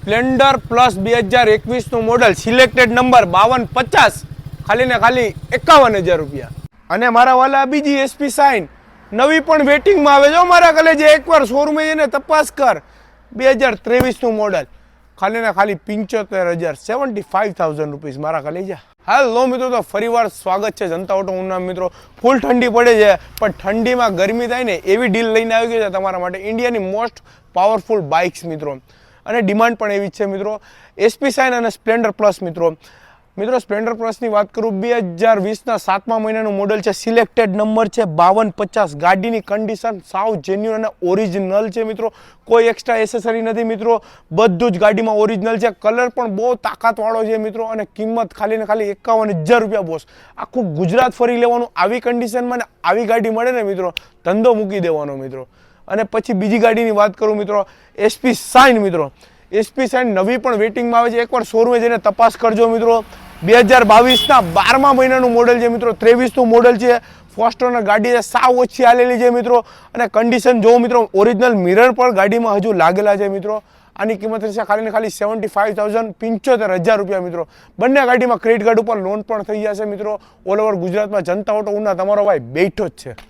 Splendor plus બે હજાર એકવીસનું model selected number બાવન પચાસ, ખાલી ને ખાલી એકાવન હજાર રૂપિયા. અને મારા વાલા બીજી એસપી સાઇન નવી પણ વેટિંગમાં આવે છે. મારા કલેજે એકવાર શોરૂમે જઈને તપાસ કર. બે હજાર ત્રેવીસનું મોડલ ખાલી ને ખાલી પંચોતેર હજાર સેવન્ટી ફાઇવ થાઉઝન્ડ રૂપીસ મારા કલેજા હાલો મિત્રો, તો ફરીવાર સ્વાગત છે જનતા ઓટો ઉના મિત્રો. ફૂલ ઠંડી પડે છે, પણ ઠંડીમાં ગરમી થાય ને એવી ડીલ લઈને આવી ગઈ છે તમારા માટે ઇન્ડિયાની મોસ્ટ પાવરફુલ બાઇક્સ મિત્રો. અને ડિમાન્ડ પણ એવી જ છે મિત્રો. એસપી સાઇન અને સ્પ્લેન્ડર પ્લસ મિત્રો. મિત્રો સ્પ્લેન્ડર પ્લસની વાત કરું, બે હજાર વીસના સાતમા મહિનાનું મોડલ છે સિલેક્ટેડ નંબર છે, બાવન પચાસ. ગાડીની કન્ડિશન સાવ જેન્યુન અને ઓરિજિનલ છે મિત્રો. કોઈ એક્સ્ટ્રા એસેસરી નથી મિત્રો. બધું જ ગાડીમાં ઓરિજિનલ છે. કલર પણ બહુ તાકાતવાળો છે મિત્રો અને કિંમત ખાલી ને ખાલી એકાવન હજાર રૂપિયા બોસ. આખું ગુજરાત ફરી લેવાનું, આવી કન્ડિશનમાં આવી ગાડી મળે ને મિત્રો, ધંધો મૂકી દેવાનો મિત્રો. અને પછી બીજી ગાડીની વાત કરું મિત્રો એસપી સાઇન મિત્રો. એસપી સાઇન નવી પણ વેટિંગમાં આવે છે. એકવાર શોરૂમે જઈને તપાસ કરજો મિત્રો. બે હજાર બાવીસના બારમા મહિનાનું મોડલ છે મિત્રો, ત્રેવીસનું મોડલ છે. ફર્સ્ટ ગાડી છે, સાવ ઓછી આલેલી છે મિત્રો. અને કન્ડિશન જો મિત્રો ઓરિજિનલ મિરર પણ ગાડીમાં હજુ લાગેલા છે મિત્રો. આની કિંમત રહેશે ખાલી ને ખાલી સેવન્ટી ફાઇવ થાઉઝન્ડ પંચોતેર હજાર રૂપિયા મિત્રો. બંને ગાડીમાં ક્રેડિટ કાર્ડ ઉપર લોન પણ થઈ જશે મિત્રો. ઓલ ઓવર ગુજરાતમાં જનતા ઓટો ઉના તમારો ભાઈ બેઠો જ છે.